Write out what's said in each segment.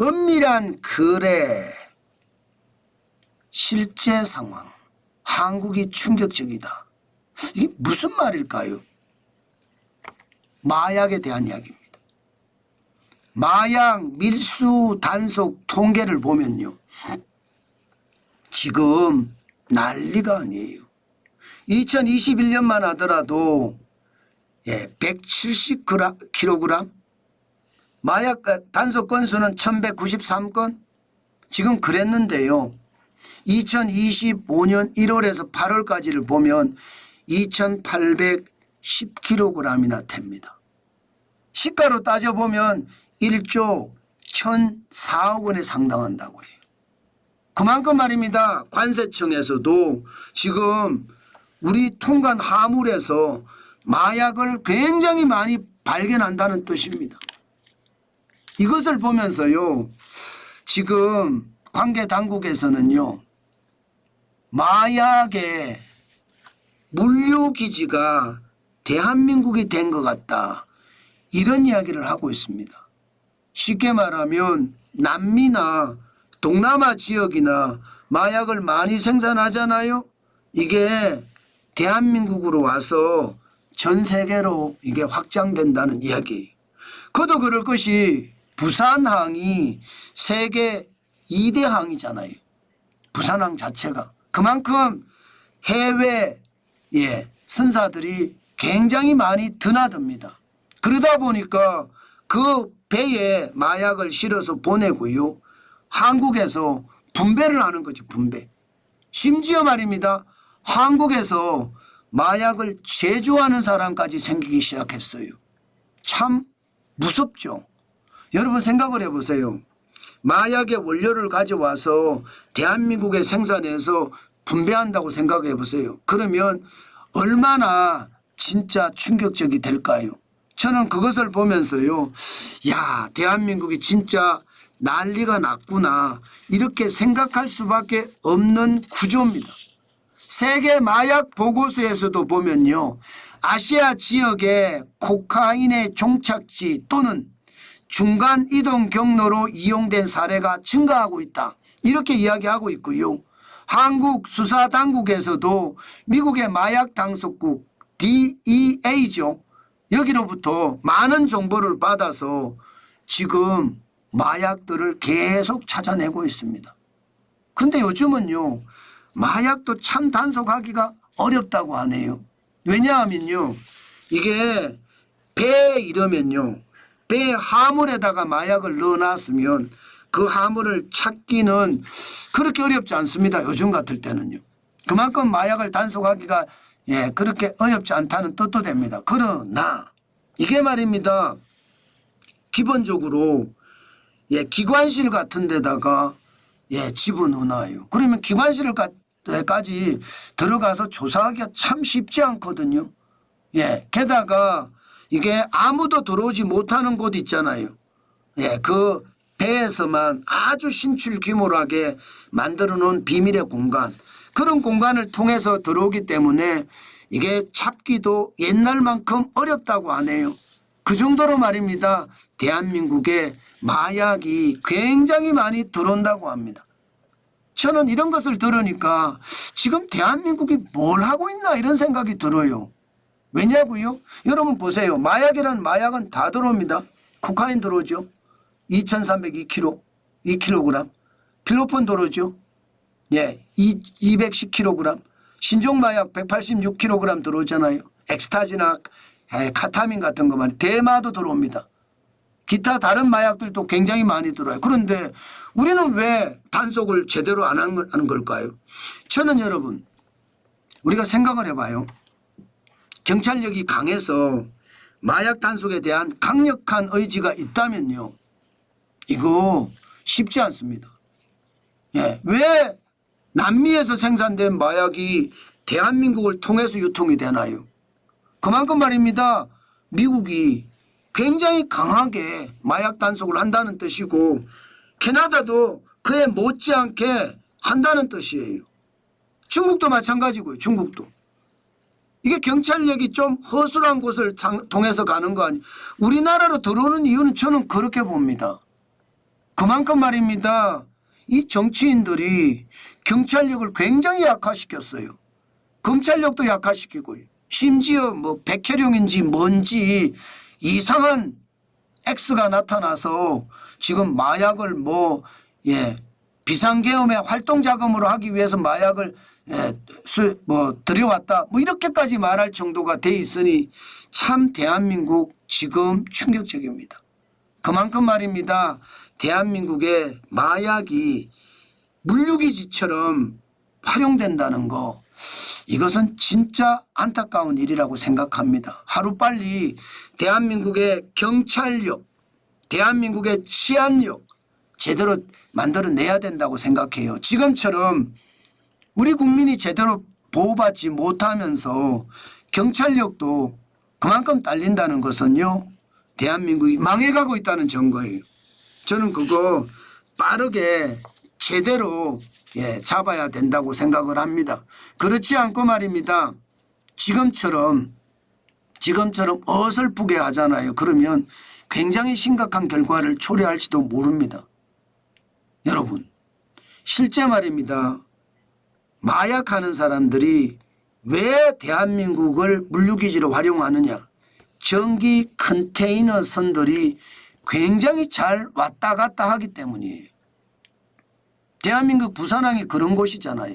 은밀한 거래 실제 상황 한국이 충격적이다. 이게 무슨 말일까요? 마약에 대한 이야기입니다. 마약 밀수 단속 통계를 보면요. 지금 난리가 아니에요. 2021년만 하더라도 예, 170kg 마약 단속 건수는 1193건 지금 그랬는데요. 2025년 1월에서 8월까지를 보면 2810kg이나 됩니다. 시가로 따져보면 1조 1,004억 원에 상당한다고 해요. 그만큼 말입니다. 관세청에서도 지금 우리 통관 하물에서 마약을 굉장히 많이 발견한다는 뜻입니다. 이것을 보면서요, 지금 관계 당국에서는요, 마약의 물류 기지가 대한민국이 된 것 같다. 이런 이야기를 하고 있습니다. 쉽게 말하면 남미나 동남아 지역이나 마약을 많이 생산하잖아요. 이게 대한민국으로 와서 전 세계로 이게 확장된다는 이야기. 그도 그럴 것이 부산항이 세계 2대 항이잖아요. 부산항 자체가. 그만큼 해외 예, 선사들이 굉장히 많이 드나듭니다. 그러다 보니까 그 배에 마약을 실어서 보내고요. 한국에서 분배를 하는 거죠, 분배. 심지어 말입니다. 한국에서 마약을 제조하는 사람까지 생기기 시작했어요. 참 무섭죠. 여러분 생각을 해보세요. 마약의 원료를 가져와서 대한민국에 생산해서 분배한다고 생각해 보세요. 그러면 얼마나 진짜 충격적이 될까요? 저는 그것을 보면서요. 야, 대한민국이 진짜 난리가 났구나. 이렇게 생각할 수밖에 없는 구조입니다. 세계 마약 보고서에서도 보면요. 아시아 지역의 코카인의 종착지 또는 중간 이동 경로로 이용된 사례가 증가하고 있다. 이렇게 이야기하고 있고요. 한국 수사 당국에서도 미국의 마약 당속국 DEA죠. 여기로부터 많은 정보를 받아서 지금 마약들을 계속 찾아내고 있습니다. 근데 요즘은요, 마약도 참 단속하기가 어렵다고 하네요. 왜냐하면요, 이게 배 이러면요, 배 하물에다가 마약을 넣어놨으면 그 하물을 찾기는 그렇게 어렵지 않습니다. 요즘 같을 때는요. 그만큼 마약을 단속하기가 예, 그렇게 어렵지 않다는 뜻도 됩니다. 그러나 이게 말입니다. 기본적으로 예, 기관실 같은 데다가 예, 집어넣어놔요. 그러면 기관실까지 들어가서 조사하기가 참 쉽지 않거든요. 예, 게다가 이게 아무도 들어오지 못하는 곳 있잖아요. 예, 그 배에서만 아주 신출 규모하게 만들어 놓은 비밀의 공간. 그런 공간을 통해서 들어오기 때문에 이게 잡기도 옛날만큼 어렵다고 하네요. 그 정도로 말입니다. 대한민국에 마약이 굉장히 많이 들어온다고 합니다. 저는 이런 것을 들으니까 지금 대한민국이 뭘 하고 있나 이런 생각이 들어요. 왜냐고요? 여러분 보세요. 마약이라는 마약은 다 들어옵니다. 코카인 들어오죠. 2,302kg, 2kg. 필로폰 들어오죠. 예, 210kg. 신종마약 186kg 들어오잖아요. 엑스타지나 에, 카타민 같은 거 많이 대마도 들어옵니다. 기타 다른 마약들도 굉장히 많이 들어요. 그런데 우리는 왜 단속을 제대로 안 하는 걸까요? 저는 여러분 우리가 생각을 해봐요. 경찰력이 강해서 마약 단속에 대한 강력한 의지가 있다면요. 이거 쉽지 않습니다. 예. 왜 남미에서 생산된 마약이 대한민국을 통해서 유통이 되나요? 그만큼 말입니다. 미국이 굉장히 강하게 마약 단속을 한다는 뜻이고 캐나다도 그에 못지않게 한다는 뜻이에요. 중국도 마찬가지고요. 중국도. 이게 경찰력이 좀 허술한 곳을 장- 통해서 가는 거 아니. 우리나라로 들어오는 이유는 저는 그렇게 봅니다. 그만큼 말입니다. 이 정치인들이 경찰력을 굉장히 약화시켰어요. 검찰력도 약화시키고요. 심지어 뭐 백혈용인지 뭔지 이상한 X가 나타나서 지금 마약을 뭐, 예, 비상계엄의 활동 자금으로 하기 위해서 마약을 예, 수, 뭐, 들여왔다. 뭐, 이렇게까지 말할 정도가 돼 있으니 참 대한민국 지금 충격적입니다. 그만큼 말입니다. 대한민국의 마약이 물류기지처럼 활용된다는 거 이것은 진짜 안타까운 일이라고 생각합니다. 하루빨리 대한민국의 경찰력, 대한민국의 치안력 제대로 만들어내야 된다고 생각해요. 지금처럼 우리 국민이 제대로 보호받지 못하면서 경찰력도 그만큼 딸린다는 것은요. 대한민국이 망해가고 있다는 증거예요. 저는 그거 빠르게 제대로 예, 잡아야 된다고 생각을 합니다. 그렇지 않고 말입니다. 지금처럼 지금처럼 어설프게 하잖아요. 그러면 굉장히 심각한 결과를 초래할지도 모릅니다. 여러분, 실제 말입니다. 마약하는 사람들이 왜 대한민국을 물류기지로 활용하느냐. 전기 컨테이너 선들이 굉장히 잘 왔다 갔다 하기 때문이에요. 대한민국 부산항이 그런 곳이잖아요.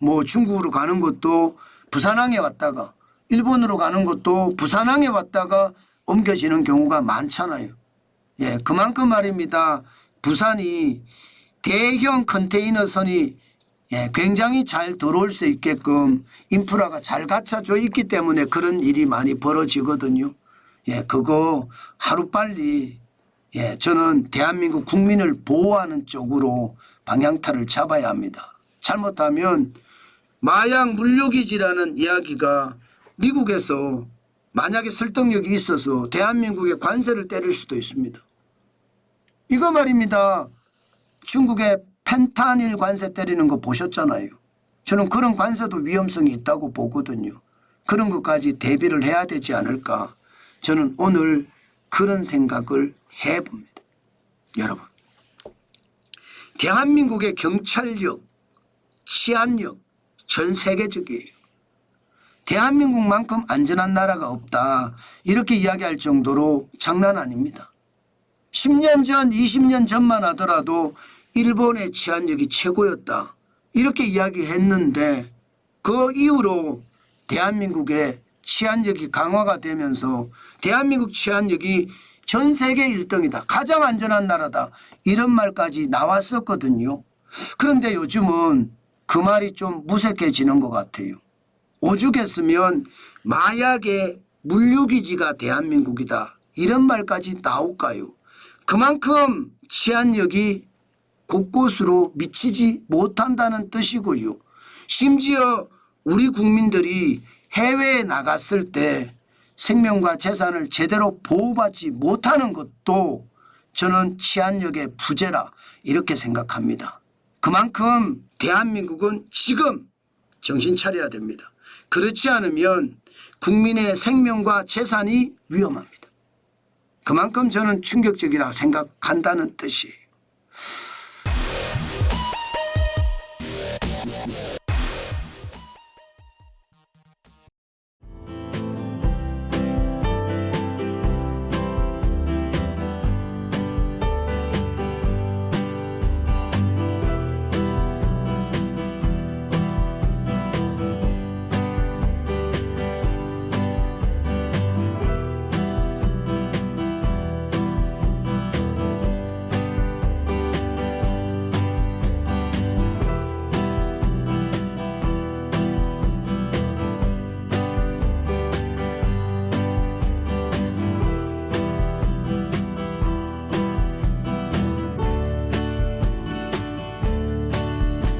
뭐 중국으로 가는 것도 부산항에 왔다가 일본으로 가는 것도 부산항에 왔다가 옮겨지는 경우가 많잖아요. 예, 그만큼 말입니다. 부산이 대형 컨테이너 선이 예, 굉장히 잘 들어올 수 있게끔 인프라가 잘 갖춰져 있기 때문에 그런 일이 많이 벌어지거든요. 예, 그거 하루빨리 예, 저는 대한민국 국민을 보호하는 쪽으로 방향타를 잡아야 합니다. 잘못하면 마약 물류기지라는 이야기가 미국에서 만약에 설득력이 있어서 대한민국에 관세를 때릴 수도 있습니다. 이거 말입니다. 중국에 펜타닐 관세 때리는 거 보셨잖아요. 저는 그런 관세도 위험성이 있다고 보거든요. 그런 것까지 대비를 해야 되지 않을까. 저는 오늘 그런 생각을 해봅니다. 여러분. 대한민국의 경찰력, 치안력 전 세계적이에요. 대한민국만큼 안전한 나라가 없다. 이렇게 이야기할 정도로 장난 아닙니다. 10년 전, 20년 전만 하더라도 일본의 치안력이 최고였다. 이렇게 이야기했는데 그 이후로 대한민국의 치안력이 강화가 되면서 대한민국 치안력이 전 세계 1등이다. 가장 안전한 나라다. 이런 말까지 나왔었거든요. 그런데 요즘은 그 말이 좀 무색해지는 것 같아요. 오죽했으면 마약의 물류기지가 대한민국이다. 이런 말까지 나올까요? 그만큼 치안력이 곳곳으로 미치지 못한다는 뜻이고요. 심지어 우리 국민들이 해외에 나갔을 때 생명과 재산을 제대로 보호받지 못하는 것도 저는 치안력의 부재라 이렇게 생각합니다. 그만큼 대한민국은 지금 정신 차려야 됩니다. 그렇지 않으면 국민의 생명과 재산이 위험합니다. 그만큼 저는 충격적이라 생각한다는 뜻이에요.